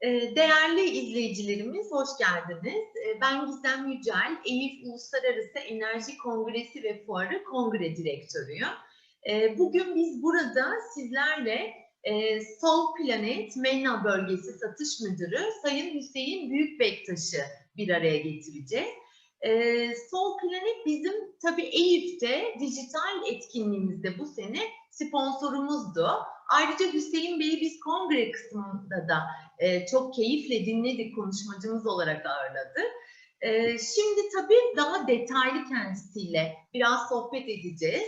Ee, Değerli izleyicilerimiz, hoş geldiniz. Ee, Ben Gizem Yücel, EYİF Uluslararası Enerji Kongresi ve Fuarı Kongre Direktörüyüm. Ee, Bugün biz burada sizlerle e, Sol Planet Menna Bölgesi Satış Müdürü Sayın Hüseyin Büyükbektaş'ı bir araya getireceğiz. Sol Planet bizim tabii EYİF'te dijital etkinliğimizde bu sene sponsorumuzdu. Ayrıca Hüseyin Bey'i biz kongre kısmında da e, çok keyifle dinledik, konuşmacımız olarak ağırladı. E, şimdi tabii daha detaylı kendisiyle biraz sohbet edeceğiz.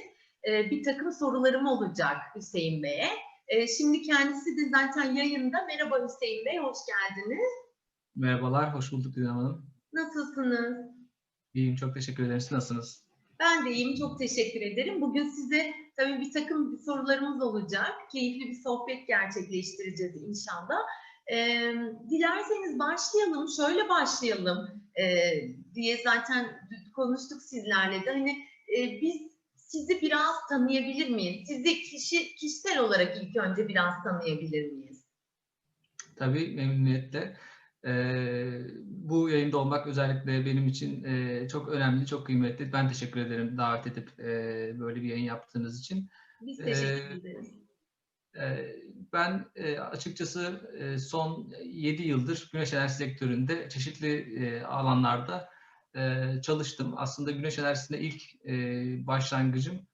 E, bir takım sorularım olacak Hüseyin Bey'e. E, şimdi kendisi de zaten yayında. Merhaba Hüseyin Bey, hoş geldiniz. Merhabalar, hoş bulduk Didem Hanım. Nasılsınız? İyiyim, çok teşekkür ederim. Siz nasılsınız? Ben de iyiyim, çok teşekkür ederim. Bugün size tabii bir takım sorularımız olacak. Keyifli bir sohbet gerçekleştireceğiz inşallah. Ee, dilerseniz başlayalım, şöyle başlayalım ee, diye zaten konuştuk sizlerle de. Hani e, biz sizi biraz tanıyabilir miyiz? Sizi kişi, kişisel olarak ilk önce biraz tanıyabilir miyiz? Tabii, memnuniyetle. Ee, bu yayında olmak özellikle benim için e, çok önemli, çok kıymetli. Ben teşekkür ederim davet edip e, böyle bir yayın yaptığınız için. Biz teşekkür Ee, ederiz. E, Ben e, açıkçası e, son 7 yıldır güneş enerjisi sektöründe çeşitli e, alanlarda çalıştım. Aslında güneş enerjisinde ilk başlangıcım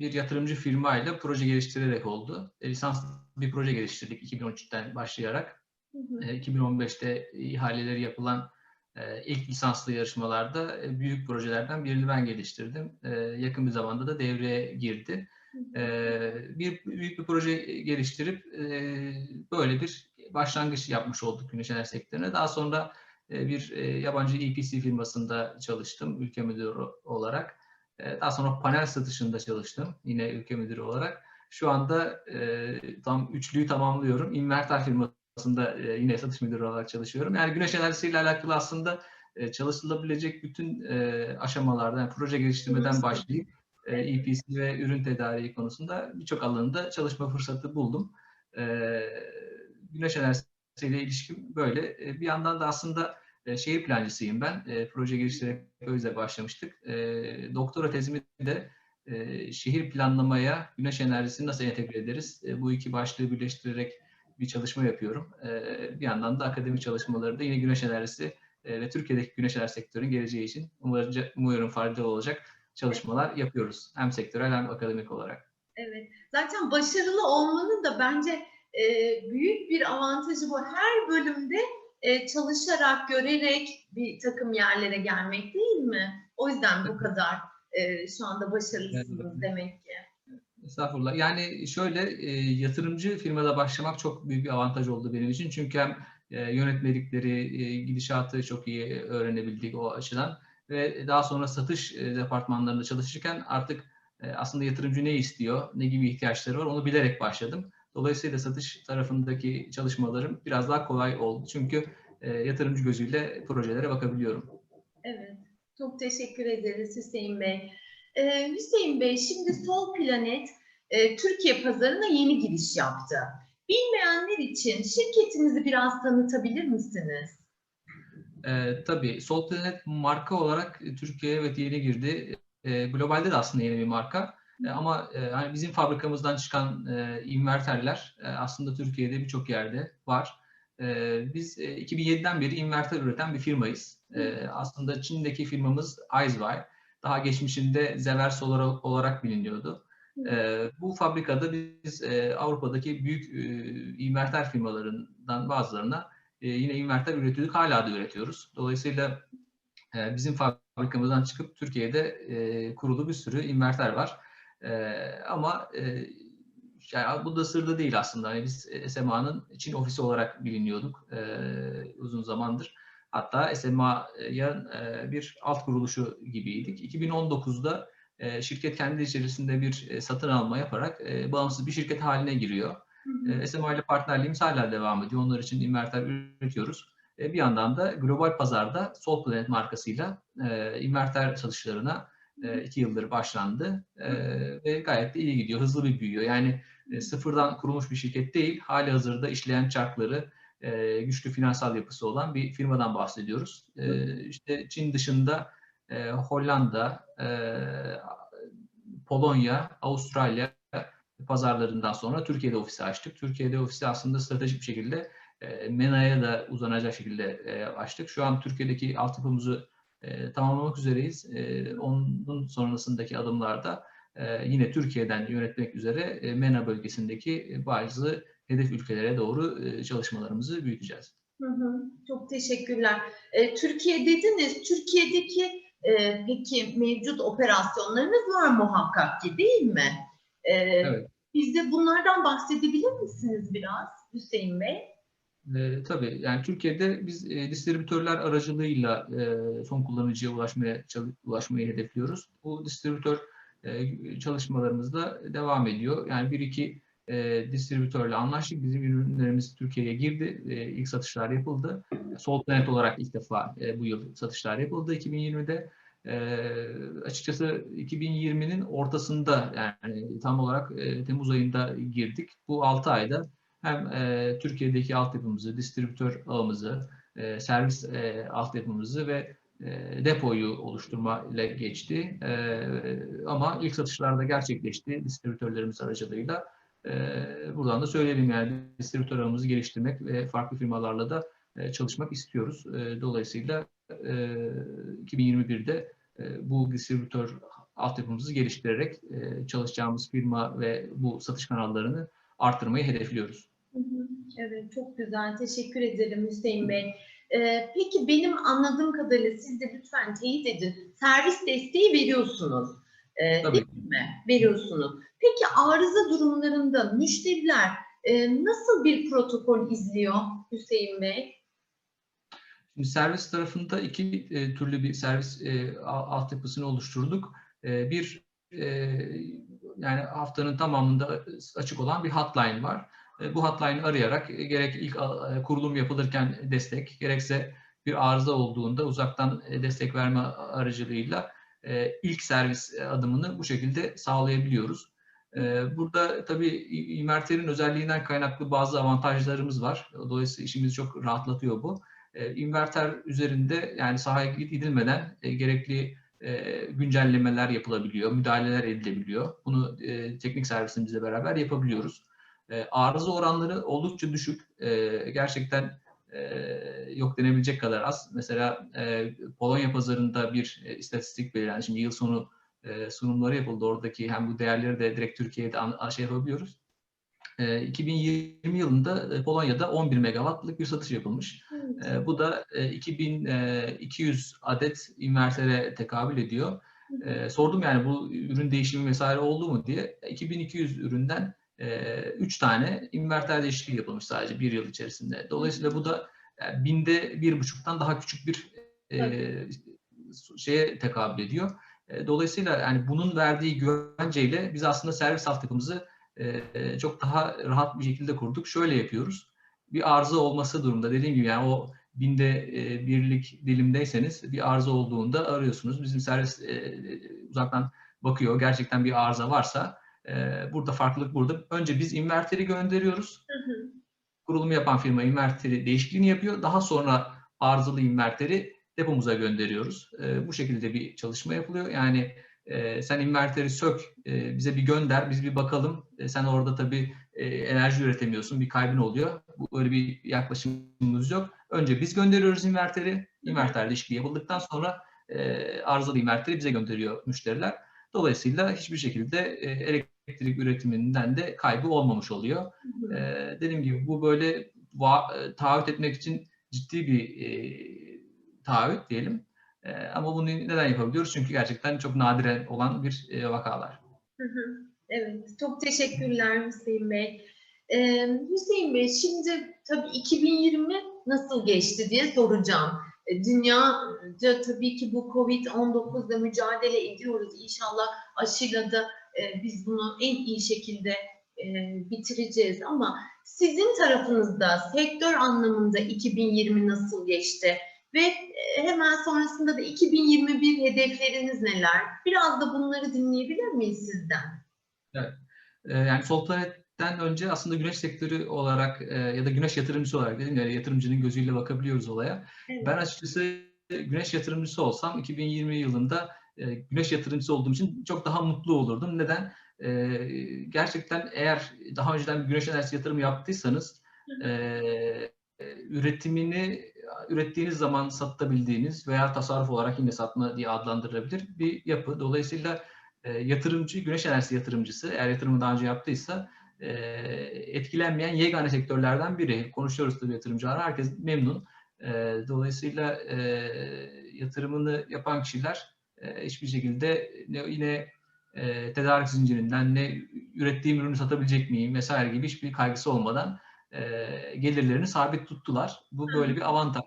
bir yatırımcı firmayla proje geliştirerek oldu. Lisans bir proje geliştirdik 2013'ten başlayarak. Hı hı. E, 2015'te ihaleleri yapılan ilk lisanslı yarışmalarda büyük projelerden birini ben geliştirdim. Yakın bir zamanda da devreye girdi. Bir büyük bir proje geliştirip e, böyle bir başlangıç yapmış olduk güneş enerji sektörüne. Daha sonra bir yabancı EPC firmasında çalıştım ülke müdürü olarak. Daha sonra panel satışında çalıştım yine ülke müdürü olarak. Şu anda tam üçlüyü tamamlıyorum. Inverter firmasında yine satış müdürü olarak çalışıyorum. Yani güneş enerjisiyle alakalı aslında çalışılabilecek bütün aşamalardan, yani proje geliştirmeden başlayıp EPC ve ürün tedariği konusunda birçok alanında çalışma fırsatı buldum. E, Güneş enerjisiyle ilişkim böyle. E, Bir yandan da aslında e, şehir plancısıyım ben. E, Proje o yüzden başlamıştık. E, Doktora tezimi de e, şehir planlamaya güneş enerjisini nasıl entegre ederiz? E, Bu iki başlığı birleştirerek bir çalışma yapıyorum. E, Bir yandan da akademik çalışmaları da yine güneş enerjisi e, ve Türkiye'deki güneş enerji sektörün geleceği için umarım, umuyorum faydalı olacak çalışmalar yapıyoruz. Hem sektörel hem akademik olarak. Evet. Zaten başarılı olmanın da bence e, büyük bir avantajı bu. Her bölümde e, çalışarak, görerek bir takım yerlere gelmek değil mi? O yüzden bu kadar e, şu anda başarılısınız Evet. demek ki. Estağfurullah. Yani şöyle e, yatırımcı firmada başlamak çok büyük bir avantaj oldu benim için. Çünkü hem e, yönetmelikleri, e, gidişatı çok iyi öğrenebildik o açıdan. Ve daha sonra satış e, departmanlarında çalışırken artık e, aslında yatırımcı ne istiyor, ne gibi ihtiyaçları var onu bilerek başladım. Dolayısıyla satış tarafındaki çalışmalarım biraz daha kolay oldu. Çünkü e, yatırımcı gözüyle projelere bakabiliyorum. Evet. Çok teşekkür ederiz Hüseyin Bey. E, Hüseyin Bey şimdi Sol Planet e, Türkiye pazarına yeni giriş yaptı. Bilmeyenler için şirketinizi biraz tanıtabilir misiniz? Ee, tabii Sol Planet marka olarak e, Türkiye'ye evet yeni girdi. E, globalde de aslında yeni bir marka. E, ama e, hani bizim fabrikamızdan çıkan e, inverterler e, aslında Türkiye'de birçok yerde var. E, biz e, 2007'den beri inverter üreten bir firmayız. E, aslında Çin'deki firmamız Aizway. Daha geçmişinde Zever Solar olarak biliniyordu. E, bu fabrikada biz e, Avrupa'daki büyük e, inverter firmalarından bazılarına e, yine inverter üretiyorduk. Hala da üretiyoruz. Dolayısıyla e, bizim fabrikamızdan çıkıp Türkiye'de e, kurulu bir sürü inverter var. E, ama e, yani bu da sırda değil aslında. Yani biz SMA'nın Çin ofisi olarak biliniyorduk e, uzun zamandır. Hatta SMA'ya e, bir alt kuruluşu gibiydik. 2019'da e, şirket kendi içerisinde bir e, satın alma yaparak e, bağımsız bir şirket haline giriyor. E, SMA ile partnerliğimiz hala devam ediyor. Onlar için inverter üretiyoruz. E, bir yandan da global pazarda Sol Planet markasıyla e, inverter satışlarına e, iki yıldır başlandı e, ve gayet de iyi gidiyor, hızlı bir büyüyor. Yani e, sıfırdan kurulmuş bir şirket değil, hali hazırda işleyen çarkları, e, güçlü finansal yapısı olan bir firmadan bahsediyoruz. E, işte Çin dışında e, Hollanda, e, Polonya, Avustralya pazarlarından sonra Türkiye'de ofisi açtık. Türkiye'de ofisi aslında stratejik bir şekilde e, MENA'ya da uzanacak şekilde e, açtık. Şu an Türkiye'deki altyapımızı e, tamamlamak üzereyiz. E, onun sonrasındaki adımlarda e, yine Türkiye'den yönetmek üzere e, MENA bölgesindeki e, bazı hedef ülkelere doğru e, çalışmalarımızı büyüteceğiz. Hı hı, çok teşekkürler. E, Türkiye dediniz. Türkiye'deki e, peki mevcut operasyonlarınız var muhakkak ki değil mi? E, Evet. Bize bunlardan bahsedebilir misiniz biraz Hüseyin Bey? E, tabii yani Türkiye'de biz e, distribütörler aracılığıyla e, son kullanıcıya ulaşmaya ulaşmayı hedefliyoruz. Bu distribütör e, çalışmalarımız da devam ediyor. Yani bir iki e, distribütörle anlaştık. Bizim ürünlerimiz Türkiye'ye girdi. E, ilk satışlar yapıldı. Sol Planet olarak ilk defa e, bu yıl satışlar yapıldı 2020'de. E, açıkçası 2020'nin ortasında yani tam olarak e, Temmuz ayında girdik. Bu 6 ayda hem e, Türkiye'deki altyapımızı, distribütör ağımızı, e, servis e, altyapımızı ve e, depoyu oluşturma ile geçti. E, ama ilk satışlarda gerçekleşti distribütörlerimiz aracılığıyla. E, buradan da söyleyelim yani distribütör ağımızı geliştirmek ve farklı firmalarla da çalışmak istiyoruz. Dolayısıyla e, 2021'de e, bu distribütör altyapımızı geliştirerek e, çalışacağımız firma ve bu satış kanallarını artırmayı hedefliyoruz. Evet, çok güzel. Teşekkür ederim Hüseyin Bey. Ee, peki benim anladığım kadarıyla siz de lütfen teyit edin. Servis desteği veriyorsunuz. Ee, Tabii. değil mi? Veriyorsunuz. Peki arıza durumlarında müşteriler e, nasıl bir protokol izliyor Hüseyin Bey? Şimdi servis tarafında iki e, türlü bir servis e, al- altyapısını oluşturduk. E, bir e, yani haftanın tamamında açık olan bir hotline var. E, bu hotline'ı arayarak e, gerek ilk e, kurulum yapılırken destek, gerekse bir arıza olduğunda uzaktan e, destek verme aracılığıyla e, ilk servis adımını bu şekilde sağlayabiliyoruz. E, Burada tabii İmerter'in özelliğinden kaynaklı bazı avantajlarımız var. Dolayısıyla işimizi çok rahatlatıyor bu e, inverter üzerinde yani sahaya gidilmeden e, gerekli e, güncellemeler yapılabiliyor, müdahaleler edilebiliyor. Bunu e, teknik servisimizle beraber yapabiliyoruz. E, arıza oranları oldukça düşük. E, gerçekten e, yok denebilecek kadar az. Mesela e, Polonya pazarında bir e, istatistik belirlendi. Şimdi yıl sonu e, sunumları yapıldı. Oradaki hem bu değerleri de direkt Türkiye'de an, şey yapabiliyoruz. E, 2020 yılında e, Polonya'da 11 megawattlık bir satış yapılmış. E, bu da e, 2200 adet invertere tekabül ediyor. E, sordum yani bu ürün değişimi vesaire oldu mu diye. 2200 üründen 3 tane inverter değişikliği yapılmış sadece bir yıl içerisinde. Dolayısıyla bu da binde bir buçuktan daha küçük bir e, şeye tekabül ediyor. E, dolayısıyla yani bunun verdiği güvenceyle biz aslında servis altyapımızı e, çok daha rahat bir şekilde kurduk. Şöyle yapıyoruz. Bir arıza olması durumda dediğim gibi yani o binde e, birlik dilimdeyseniz bir arıza olduğunda arıyorsunuz. Bizim servis e, uzaktan bakıyor. Gerçekten bir arıza varsa e, burada farklılık burada. Önce biz inverteri gönderiyoruz. Hı hı. Kurulumu yapan firma inverteri değişikliğini yapıyor. Daha sonra arızalı inverteri depomuza gönderiyoruz. E, bu şekilde bir çalışma yapılıyor. Yani e, sen inverteri sök, e, bize bir gönder, biz bir bakalım. E, sen orada tabii e, enerji üretemiyorsun, bir kaybın oluyor. Bu öyle bir yaklaşımımız yok. Önce biz gönderiyoruz inverteri. İnverter değişikliği yapıldıktan sonra e, arızalı inverteri bize gönderiyor müşteriler. Dolayısıyla hiçbir şekilde e, elektrik üretiminden de kaybı olmamış oluyor. E, dediğim gibi bu böyle taahhüt etmek için ciddi bir e, taahhüt diyelim. E, ama bunu neden yapabiliyoruz? Çünkü gerçekten çok nadiren olan bir e, vakalar. Evet, çok teşekkürler Hüseyin Bey. Ee, Hüseyin Bey, şimdi tabii 2020 nasıl geçti diye soracağım. E, Dünyaca tabii ki bu Covid-19'la mücadele ediyoruz. İnşallah aşıyla da e, biz bunu en iyi şekilde e, bitireceğiz. Ama sizin tarafınızda sektör anlamında 2020 nasıl geçti? Ve e, hemen sonrasında da 2021 hedefleriniz neler? Biraz da bunları dinleyebilir miyiz sizden? Ee, yani Sol Planet'ten önce aslında güneş sektörü olarak e, ya da güneş yatırımcısı olarak dedim ya yatırımcının gözüyle bakabiliyoruz olaya. Evet. Ben açıkçası güneş yatırımcısı olsam 2020 yılında e, güneş yatırımcısı olduğum için çok daha mutlu olurdum. Neden? E, gerçekten eğer daha önceden bir güneş enerjisi yatırımı yaptıysanız e, üretimini ürettiğiniz zaman satabildiğiniz veya tasarruf olarak yine satma diye adlandırılabilir bir yapı. Dolayısıyla e, yatırımcı, güneş enerjisi yatırımcısı eğer yatırımı daha önce yaptıysa e, etkilenmeyen yegane sektörlerden biri. Konuşuyoruz tabii yatırımcılar. Herkes memnun. E, dolayısıyla e, yatırımını yapan kişiler e, hiçbir şekilde ne, yine e, tedarik zincirinden ne ürettiğim ürünü satabilecek miyim vesaire gibi hiçbir kaygısı olmadan e, gelirlerini sabit tuttular. Bu böyle bir avantaj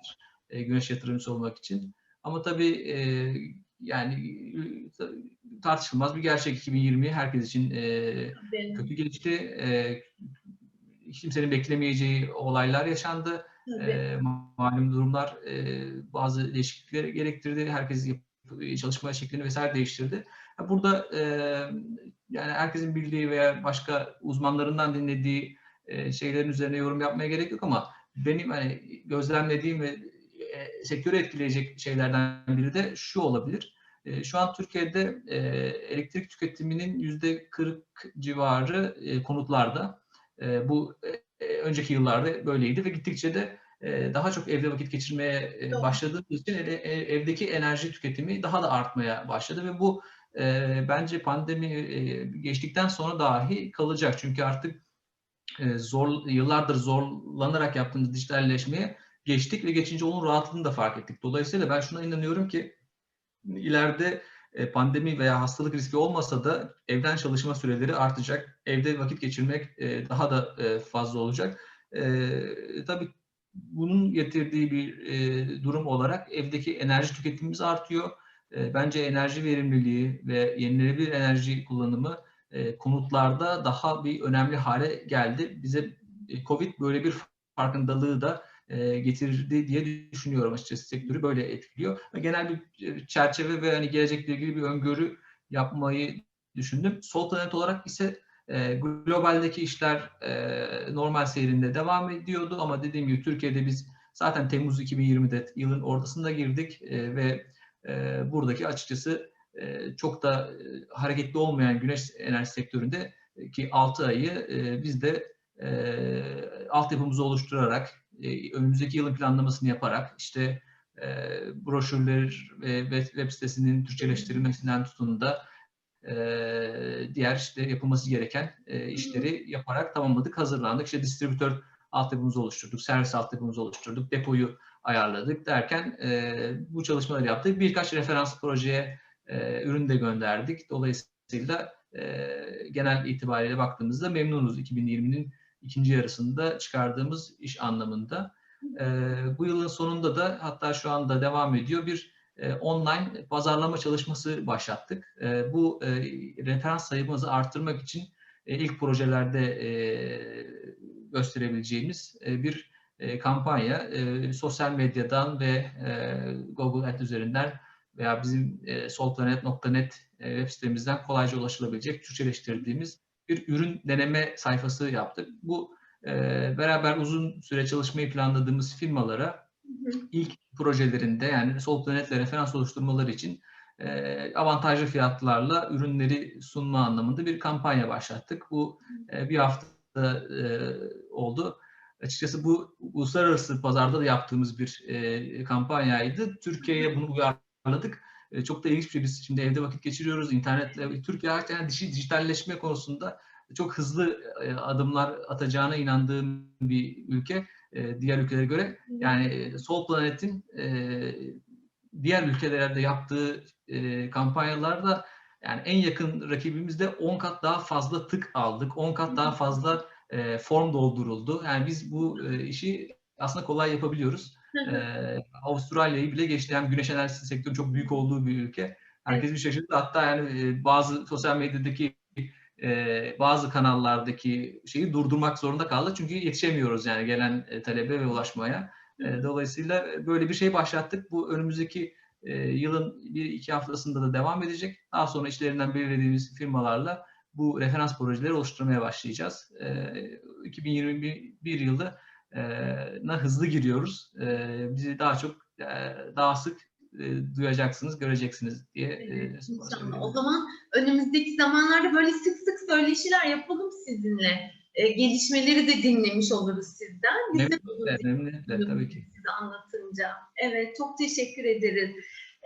e, güneş yatırımcısı olmak için. Ama tabii e, yani e, tartışılmaz bir gerçek 2020 herkes için e, kötü geçti. E, kimsenin beklemeyeceği olaylar yaşandı. tabii. E, malum durumlar e, bazı değişiklikler gerektirdi. Herkes yap- çalışma şeklini vesaire değiştirdi. Burada e, yani herkesin bildiği veya başka uzmanlarından dinlediği e, şeylerin üzerine yorum yapmaya gerek yok ama benim hani gözlemlediğim ve e, sektörü etkileyecek şeylerden biri de şu olabilir. E, şu an Türkiye'de e, elektrik tüketiminin yüzde 40 civarı e, konutlarda. E, bu e, önceki yıllarda böyleydi ve gittikçe de e, daha çok evde vakit geçirmeye e, başladığımız için ele- evdeki enerji tüketimi daha da artmaya başladı ve bu e, bence pandemi e, geçtikten sonra dahi kalacak. Çünkü artık e, zor yıllardır zorlanarak yaptığımız dijitalleşmeye geçtik ve geçince onun rahatlığını da fark ettik. Dolayısıyla ben şuna inanıyorum ki ileride e, pandemi veya hastalık riski olmasa da evden çalışma süreleri artacak. Evde vakit geçirmek e, daha da fazla olacak. Tabii bunun getirdiği bir durum olarak evdeki enerji tüketimimiz artıyor. Bence enerji verimliliği ve yenilenebilir enerji kullanımı e, konutlarda daha bir önemli hale geldi. Bize e, Covid böyle bir farkındalığı da e, getirdi diye düşünüyorum açıkçası. Sektörü böyle etkiliyor. Genel bir çerçeve ve hani gelecekle ilgili bir öngörü yapmayı düşündüm. Sol planet olarak ise globaldeki işler normal seyrinde devam ediyordu ama dediğim gibi Türkiye'de biz zaten Temmuz 2020'de yılın ortasında girdik ve buradaki açıkçası çok da e, hareketli olmayan güneş enerji sektöründe e, ki 6 ayı e, biz de altyapımızı oluşturarak önümüzdeki yılın planlamasını yaparak işte broşürler ve web, sitesinin Türkçeleştirilmesinden tutun da diğer işte yapılması gereken işleri yaparak tamamladık, hazırlandık. İşte distribütör altyapımızı oluşturduk, servis altyapımızı oluşturduk, depoyu ayarladık derken bu çalışmaları yaptık. Birkaç referans projeye e, ürün de gönderdik. Dolayısıyla e, genel itibariyle baktığımızda memnunuz 2020'nin ikinci yarısında çıkardığımız iş anlamında. E, bu yılın sonunda da hatta şu anda devam ediyor bir e, online pazarlama çalışması başlattık. Bu referans sayımızı arttırmak için ilk projelerde gösterebileceğimiz bir kampanya. Sosyal medyadan ve Google Ads üzerinden veya bizim e, solplanet.net e, web sitemizden kolayca ulaşılabilecek Türkçeleştirdiğimiz bir ürün deneme sayfası yaptık. Bu e, beraber uzun süre çalışmayı planladığımız firmalara ilk projelerinde yani Sol Planet'le referans oluşturmaları için e, avantajlı fiyatlarla ürünleri sunma anlamında bir kampanya başlattık. Bu e, bir hafta e, oldu. Açıkçası bu uluslararası pazarda da yaptığımız bir e, kampanyaydı. Türkiye'ye bunu uyarladık. E, çok da ilginç bir şey. Biz şimdi evde vakit geçiriyoruz internetle. Türkiye hakikaten dişi dijitalleşme konusunda çok hızlı e, adımlar atacağına inandığım bir ülke e, diğer ülkelere göre. Yani Sol Planet'in e, diğer ülkelerde yaptığı e, kampanyalarda yani en yakın rakibimizde 10 kat daha fazla tık aldık. 10 kat daha fazla e, form dolduruldu. Yani biz bu e, işi aslında kolay yapabiliyoruz. E, Avustralya'yı bile geçti. Hem güneş enerjisi sektörü çok büyük olduğu bir ülke. Herkes bir şaşırdı. Hatta yani bazı sosyal medyadaki e, bazı kanallardaki şeyi durdurmak zorunda kaldı. Çünkü yetişemiyoruz yani gelen talebe ve ulaşmaya. E, dolayısıyla böyle bir şey başlattık. Bu önümüzdeki e, yılın bir iki haftasında da devam edecek. Daha sonra içlerinden belirlediğimiz firmalarla bu referans projeleri oluşturmaya başlayacağız. E, 2021 yılda e, na hızlı giriyoruz. Bizi daha çok daha sık duyacaksınız, göreceksiniz diye Evet, inşallah. O zaman önümüzdeki zamanlarda böyle sık sık söyleşiler yapalım sizinle. E, gelişmeleri de dinlemiş oluruz sizden. Biz de Memnuniyetle, memnuniyetle tabii ki. size anlatınca. Evet, çok teşekkür ederiz.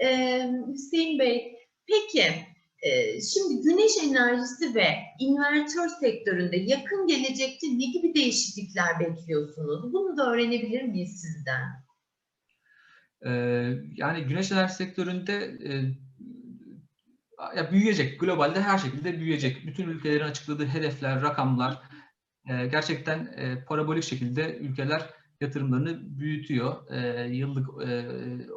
Ee, Hüseyin Bey, peki şimdi güneş enerjisi ve invertör sektöründe yakın gelecekte ne gibi değişiklikler bekliyorsunuz? Bunu da öğrenebilir miyiz sizden? Ee, yani güneş enerji sektöründe e, ya büyüyecek. Globalde her şekilde büyüyecek. Bütün ülkelerin açıkladığı hedefler, rakamlar e, gerçekten e, parabolik şekilde ülkeler yatırımlarını büyütüyor yıllık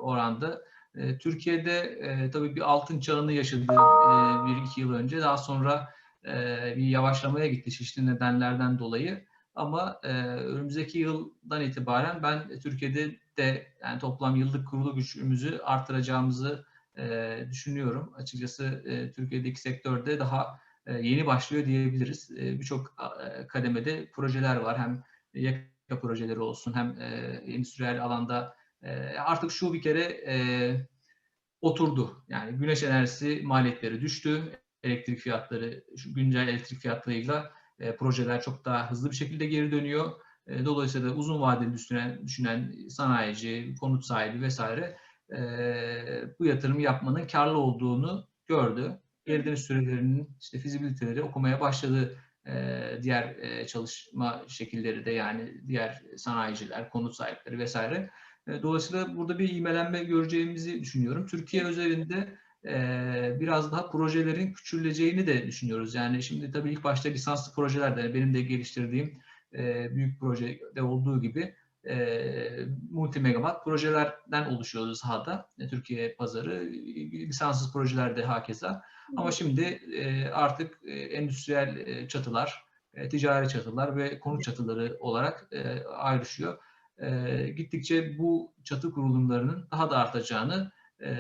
oranda. E, Türkiye'de e, tabii bir altın çağını yaşadı e, bir iki yıl önce. Daha sonra e, bir yavaşlamaya gitti çeşitli nedenlerden dolayı. Ama e, önümüzdeki yıldan itibaren ben Türkiye'de de yani toplam yıllık kurulu gücümüzü artıracağımızı e, düşünüyorum. Açıkçası e, Türkiye'deki sektörde daha e, yeni başlıyor diyebiliriz. E, Birçok e, kademede projeler var. Hem yaka projeleri olsun hem e, endüstriyel alanda e, artık şu bir kere e, oturdu. Yani güneş enerjisi maliyetleri düştü. Elektrik fiyatları, şu güncel elektrik fiyatlarıyla e, projeler çok daha hızlı bir şekilde geri dönüyor. E, dolayısıyla uzun vadeli düşünen, düşünen sanayici, konut sahibi vesaire bu yatırım yapmanın karlı olduğunu gördü. Geri dönüş sürelerinin işte fizibiliteleri okumaya başladı. Diğer çalışma şekilleri de yani diğer sanayiciler, konut sahipleri vesaire. E, dolayısıyla burada bir imelenme göreceğimizi düşünüyorum. Türkiye özelinde e, biraz daha projelerin küçüleceğini de düşünüyoruz. Yani şimdi tabii ilk başta lisanslı projelerde benim de geliştirdiğim e, büyük projede olduğu gibi multi megawatt projelerden oluşuyordu sahada. Türkiye pazarı lisanssız projelerde hakeza. Ama şimdi artık endüstriyel çatılar, ticari çatılar ve konut çatıları olarak ayrışıyor. E, gittikçe bu çatı kurulumlarının daha da artacağını e,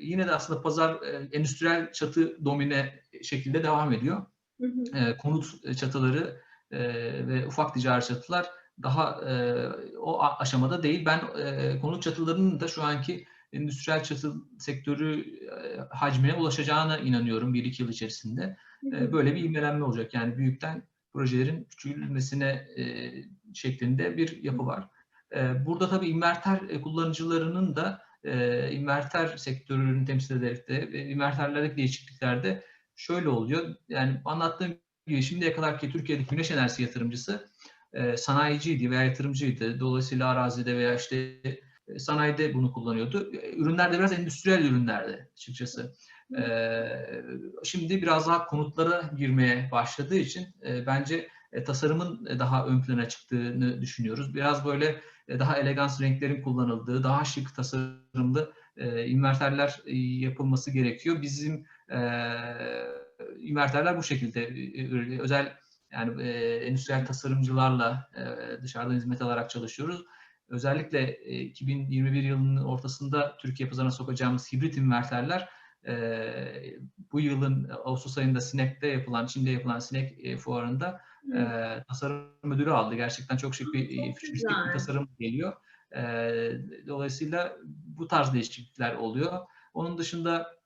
yine de aslında pazar e, endüstriyel çatı domine şekilde devam ediyor. Hı hı. E, konut çatıları e, ve ufak ticari çatılar daha e, o aşamada değil. Ben e, konut çatılarının da şu anki endüstriyel çatı sektörü e, hacmine ulaşacağına inanıyorum bir iki yıl içerisinde. E, böyle bir ivmelenme olacak. Yani büyükten projelerin küçülmesine e, şeklinde bir yapı var. E, burada tabii inverter e, kullanıcılarının da e, inverter sektörünü temsil ederek de inverterlerdeki değişikliklerde şöyle oluyor. Yani anlattığım gibi şimdiye kadar ki Türkiye'deki güneş enerjisi yatırımcısı e, sanayiciydi veya yatırımcıydı. Dolayısıyla arazide veya işte sanayide bunu kullanıyordu. Ürünler de biraz endüstriyel ürünlerdi açıkçası. Şimdi biraz daha konutlara girmeye başladığı için bence e, tasarımın e, daha ön plana çıktığını düşünüyoruz. Biraz böyle e, daha elegans renklerin kullanıldığı, daha şık tasarımlı inverterler yapılması gerekiyor. Bizim inverterler bu şekilde özel yani endüstriyel tasarımcılarla dışarıdan hizmet alarak çalışıyoruz. Özellikle e, 2021 yılının ortasında Türkiye pazarına sokacağımız hibrit inverterler e, bu yılın Ağustos ayında Sinek'te yapılan, Çin'de yapılan Sinek e, fuarında. E, tasarım ödülü aldı. Gerçekten çok şık bir, Çok fütüristik bir tasarım geliyor. E, dolayısıyla bu tarz değişiklikler oluyor. Onun dışında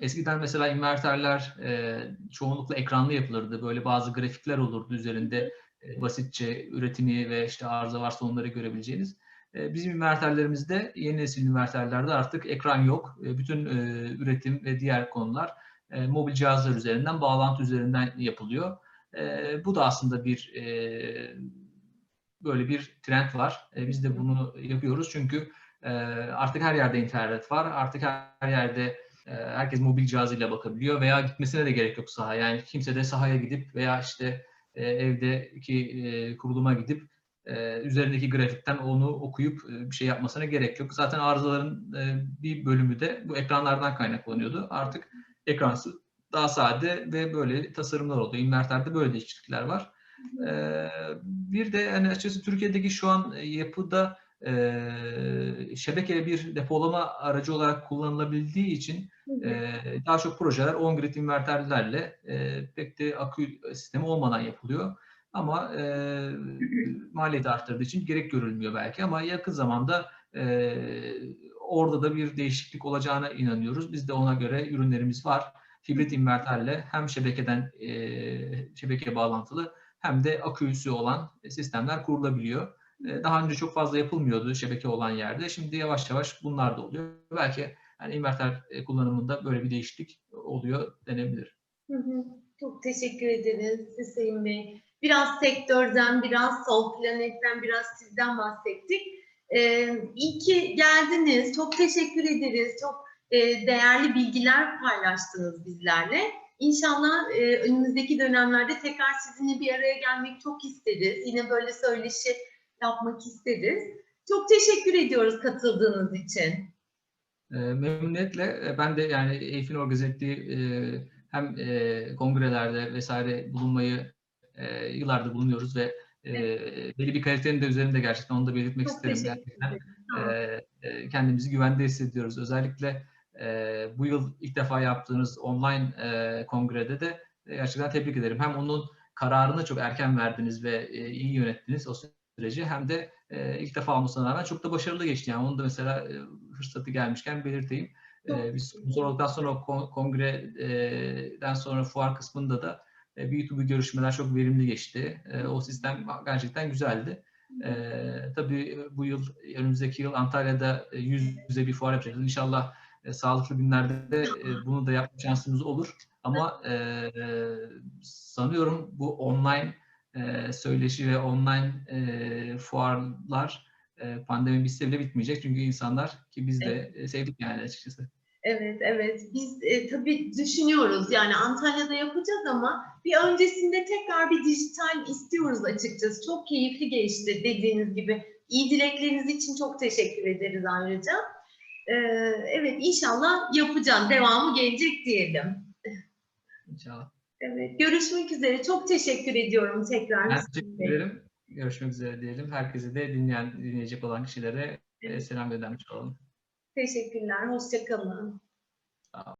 eskiden mesela inverterler e, çoğunlukla ekranlı yapılırdı. Böyle bazı grafikler olurdu üzerinde e, basitçe üretimi ve işte arıza varsa onları görebileceğiniz. E, bizim inverterlerimizde yeni nesil inverterlerde artık ekran yok. E, bütün e, üretim ve diğer konular e, mobil cihazlar üzerinden, bağlantı üzerinden yapılıyor. E, bu da aslında bir e, böyle bir trend var. E, biz de bunu yapıyoruz çünkü e, artık her yerde internet var. Artık her yerde e, herkes mobil cihazıyla bakabiliyor veya gitmesine de gerek yok sahaya. Yani kimse de sahaya gidip veya işte e, evdeki e, kuruluma gidip e, üzerindeki grafikten onu okuyup e, bir şey yapmasına gerek yok. Zaten arızaların e, bir bölümü de bu ekranlardan kaynaklanıyordu. Artık ekransı daha sade ve böyle tasarımlar oldu. Inverter'de böyle değişiklikler var. Ee, bir de hani açıkçası Türkiye'deki şu an yapıda e, şebeke bir depolama aracı olarak kullanılabildiği için e, daha çok projeler on-grid inverterlerle e, pek de akü sistemi olmadan yapılıyor. Ama e, maliyeti arttırdığı için gerek görülmüyor belki ama yakın zamanda e, orada da bir değişiklik olacağına inanıyoruz. Biz de ona göre ürünlerimiz var. Hibrit inverterle hem şebekeden e, şebeke bağlantılı hem de aküsü olan sistemler kurulabiliyor. E, daha önce çok fazla yapılmıyordu şebeke olan yerde. Şimdi yavaş yavaş bunlar da oluyor. Belki yani inverter e, kullanımında böyle bir değişiklik oluyor denebilir. Hı hı. Çok teşekkür ederiz Hüseyin Bey. Biraz sektörden, biraz Sol Planet'ten, biraz sizden bahsettik. Ee, iyi ki geldiniz. Çok teşekkür ederiz. Çok e, değerli bilgiler paylaştınız bizlerle. İnşallah e, önümüzdeki dönemlerde tekrar sizinle bir araya gelmek çok isteriz. Yine böyle söyleşi yapmak isteriz. Çok teşekkür ediyoruz katıldığınız için. E, memnuniyetle e, ben de yani EYF'in organize ettiği e, hem e, kongrelerde vesaire bulunmayı e, yıllardır bulunuyoruz ve e, belli bir kalitenin de üzerinde gerçekten onu da belirtmek Çok isterim. Gerçekten e, e, kendimizi güvende hissediyoruz. Özellikle e, bu yıl ilk defa yaptığınız online e, kongrede de e, gerçekten tebrik ederim. Hem onun kararını çok erken verdiniz ve e, iyi yönettiniz o süreci hem de e, ilk defa olmasına rağmen çok da başarılı geçti. Yani onu da mesela e, fırsatı gelmişken belirteyim. E, biz sponsor olduktan sonra kon- kongreden sonra fuar kısmında da e, B2B görüşmeler çok verimli geçti. E, o sistem gerçekten güzeldi. E, tabii bu yıl, önümüzdeki yıl Antalya'da e, yüz yüze bir fuar yapacağız. İnşallah e, sağlıklı günlerde de e, bunu da yapma şansımız olur. Ama e, sanıyorum bu online e, söyleşi ve online e, fuarlar e, pandemi bitse bile bitmeyecek. Çünkü insanlar ki biz de e, sevdik yani açıkçası. Evet, evet. Biz e, tabii düşünüyoruz yani Antalya'da yapacağız ama bir öncesinde tekrar bir dijital istiyoruz açıkçası. Çok keyifli geçti dediğiniz gibi. İyi dilekleriniz için çok teşekkür ederiz ayrıca. Ee, evet, inşallah yapacağız. Devamı gelecek diyelim. İnşallah. Evet, görüşmek üzere. Çok teşekkür ediyorum tekrar. Ben teşekkür ederim. Görüşmek üzere diyelim. Herkese de dinleyen, dinleyecek olan kişilere e, selam göndermiş olalım. Teşekkürler, hoşça kalın.